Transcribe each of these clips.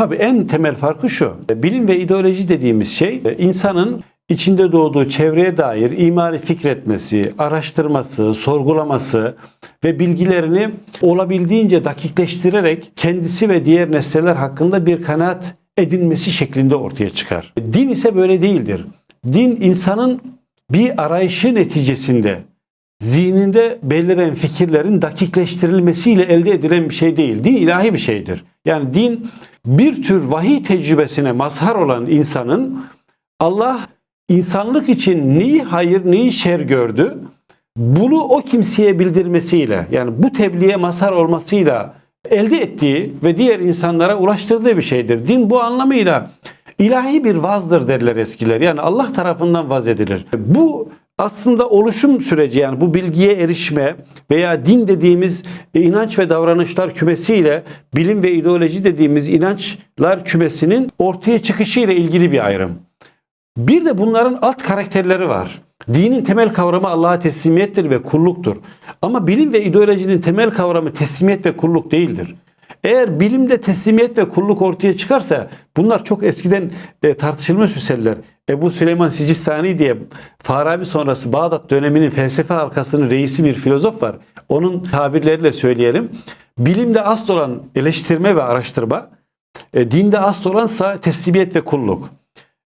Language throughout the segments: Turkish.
Tabii en temel farkı şu. Bilim ve ideoloji dediğimiz şey e, insanın içinde doğduğu çevreye dair imani fikretmesi, araştırması, sorgulaması ve bilgilerini olabildiğince dakikleştirerek kendisi ve diğer nesneler hakkında bir kanaat edinmesi şeklinde ortaya çıkar. Din ise böyle değildir. Din insanın bir arayışı neticesinde zihninde beliren fikirlerin dakikleştirilmesiyle elde edilen bir şey değil. Din ilahi bir şeydir. Yani din bir tür vahiy tecrübesine mazhar olan insanın Allah insanlık için neyi hayır neyi şer gördü bunu o kimseye bildirmesiyle yani bu tebliğe mazhar olmasıyla elde ettiği ve diğer insanlara ulaştırdığı bir şeydir. Din bu anlamıyla ilahi bir vazdır derler eskiler. Yani Allah tarafından vaz edilir. Bu aslında oluşum süreci yani bu bilgiye erişme veya din dediğimiz inanç ve davranışlar kümesiyle bilim ve ideoloji dediğimiz inançlar kümesinin ortaya çıkışı ile ilgili bir ayrım. Bir de bunların alt karakterleri var. Dinin temel kavramı Allah'a teslimiyettir ve kulluktur. Ama bilim ve ideolojinin temel kavramı teslimiyet ve kulluk değildir. Eğer bilimde teslimiyet ve kulluk ortaya çıkarsa bunlar çok eskiden e, tartışılmış meseleler. Ebu Süleyman Sicistani diye Farabi sonrası Bağdat döneminin felsefe halkasının reisi bir filozof var. Onun tabirleriyle söyleyelim. Bilimde asıl olan eleştirme ve araştırma, e, dinde asıl olansa teslimiyet ve kulluk.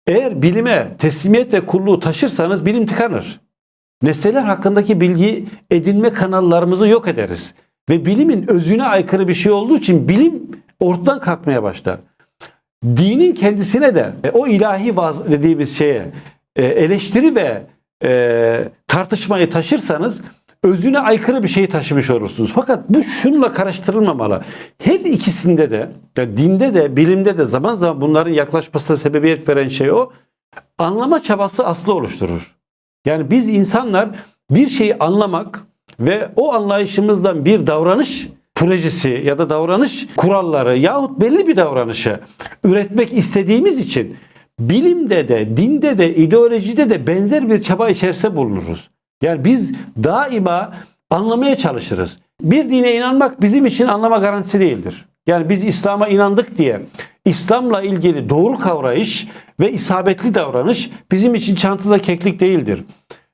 Eğer bilime teslimiyet ve kulluğu taşırsanız bilim tıkanır. Nesneler hakkındaki bilgi edinme kanallarımızı yok ederiz. Ve bilimin özüne aykırı bir şey olduğu için bilim ortadan kalkmaya başlar. Dinin kendisine de e, o ilahi vaz dediğimiz şeye e, eleştiri ve e, tartışmayı taşırsanız özüne aykırı bir şeyi taşımış olursunuz. Fakat bu şunla karıştırılmamalı. Her ikisinde de, yani dinde de, bilimde de zaman zaman bunların yaklaşmasına sebebiyet veren şey o. Anlama çabası aslı oluşturur. Yani biz insanlar bir şeyi anlamak ve o anlayışımızdan bir davranış projesi ya da davranış kuralları yahut belli bir davranışı üretmek istediğimiz için bilimde de, dinde de, ideolojide de benzer bir çaba içerisinde bulunuruz. Yani biz daima anlamaya çalışırız. Bir dine inanmak bizim için anlama garantisi değildir. Yani biz İslam'a inandık diye İslam'la ilgili doğru kavrayış ve isabetli davranış bizim için çantada keklik değildir.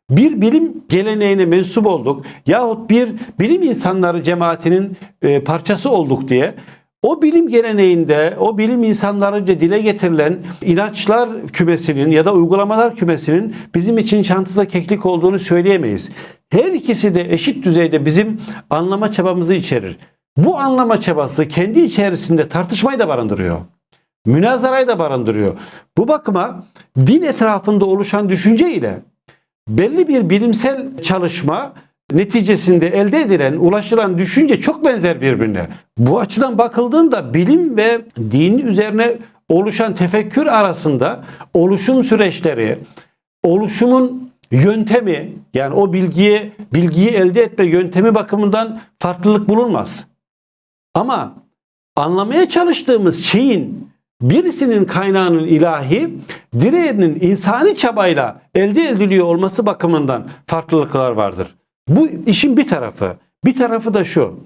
Bir bilim geleneğine mensup olduk yahut bir bilim insanları cemaatinin e, parçası olduk diye o bilim geleneğinde, o bilim insanlarınca dile getirilen inançlar kümesinin ya da uygulamalar kümesinin bizim için çantada keklik olduğunu söyleyemeyiz. Her ikisi de eşit düzeyde bizim anlama çabamızı içerir. Bu anlama çabası kendi içerisinde tartışmayı da barındırıyor. Münazarayı da barındırıyor. Bu bakıma din etrafında oluşan düşünce ile belli bir bilimsel çalışma neticesinde elde edilen, ulaşılan düşünce çok benzer birbirine. Bu açıdan bakıldığında bilim ve din üzerine oluşan tefekkür arasında oluşum süreçleri, oluşumun yöntemi yani o bilgiyi bilgiyi elde etme yöntemi bakımından farklılık bulunmaz. Ama anlamaya çalıştığımız şeyin birisinin kaynağının ilahi, diğerinin insani çabayla elde ediliyor olması bakımından farklılıklar vardır. Bu işin bir tarafı. Bir tarafı da şu.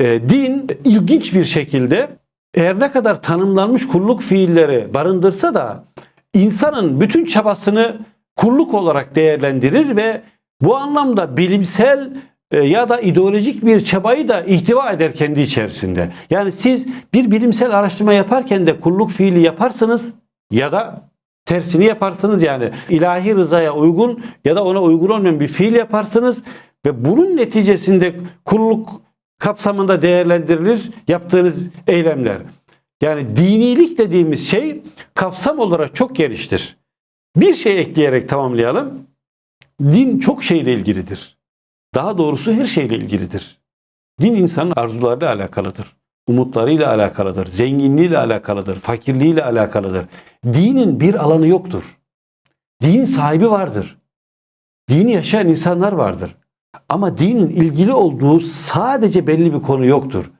E, din ilginç bir şekilde eğer ne kadar tanımlanmış kulluk fiilleri barındırsa da insanın bütün çabasını kulluk olarak değerlendirir ve bu anlamda bilimsel ya da ideolojik bir çabayı da ihtiva eder kendi içerisinde. Yani siz bir bilimsel araştırma yaparken de kulluk fiili yaparsınız ya da tersini yaparsınız yani ilahi rızaya uygun ya da ona uygun olmayan bir fiil yaparsınız ve bunun neticesinde kulluk kapsamında değerlendirilir yaptığınız eylemler. Yani dinilik dediğimiz şey kapsam olarak çok geniştir. Bir şey ekleyerek tamamlayalım. Din çok şeyle ilgilidir. Daha doğrusu her şeyle ilgilidir. Din insanın arzularıyla alakalıdır. Umutlarıyla alakalıdır. Zenginliğiyle alakalıdır. Fakirliğiyle alakalıdır. Dinin bir alanı yoktur. Din sahibi vardır. Dini yaşayan insanlar vardır. Ama dinin ilgili olduğu sadece belli bir konu yoktur.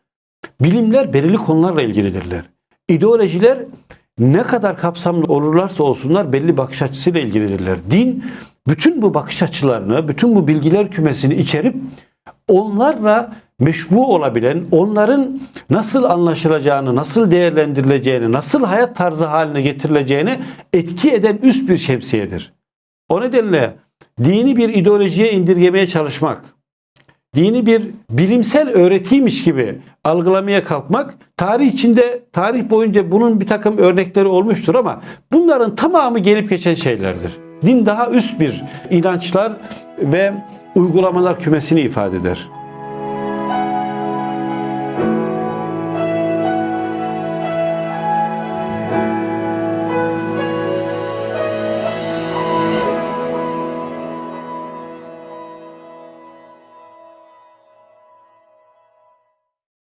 Bilimler belirli konularla ilgilidirler. İdeolojiler ne kadar kapsamlı olurlarsa olsunlar belli bakış açısıyla ilgilidirler. Din bütün bu bakış açılarını, bütün bu bilgiler kümesini içerip onlarla meşbu olabilen, onların nasıl anlaşılacağını, nasıl değerlendirileceğini, nasıl hayat tarzı haline getirileceğini etki eden üst bir şemsiyedir. O nedenle dini bir ideolojiye indirgemeye çalışmak, dini bir bilimsel öğretiymiş gibi algılamaya kalkmak tarih içinde tarih boyunca bunun bir takım örnekleri olmuştur ama bunların tamamı gelip geçen şeylerdir. Din daha üst bir inançlar ve uygulamalar kümesini ifade eder.